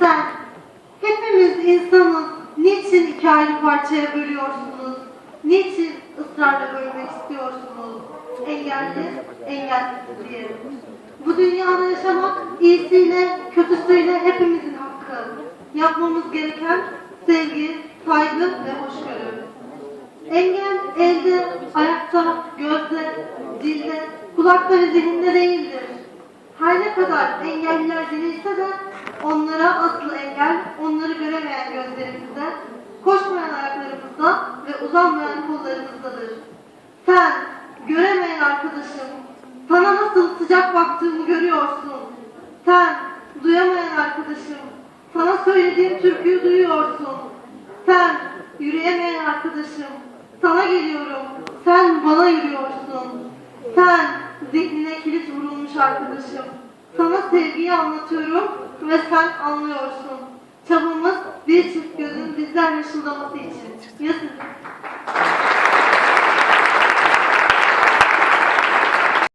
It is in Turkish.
Sen, hepimiz insanız. Niçin iki ayrı parçaya bölüyorsunuz? Niçin ısrarla bölmek istiyorsunuz? Engelli, engelsiz diye. Bu dünyada yaşamak iyisiyle, kötüsüyle hepimizin hakkı. Yapmamız gereken sevgi, saygı ve hoşgörü. Engel elde, ayakta, gözde, dilde, kulakta ve zihinde değildir. Her ne kadar engelliler denilse de onlara asıl engel onları göremeyen gözlerimizde, koşmayan ayaklarımızda ve uzanmayan kollarımızdadır. Sen, göremeyen arkadaşım, sana nasıl sıcak baktığımı görüyorsun. Sen, duyamayan arkadaşım, sana söylediğim türküyü duyuyorsun. Sen, yürüyemeyen arkadaşım, sana geliyorum, sen bana yürüyorsun. Sen, zihnine kilit vurulmuş arkadaşım, sana sevgiyi anlatıyorum ve sen anlıyorsun. Çabamız bir çift gözün bizden yaşıldaması için. Ya?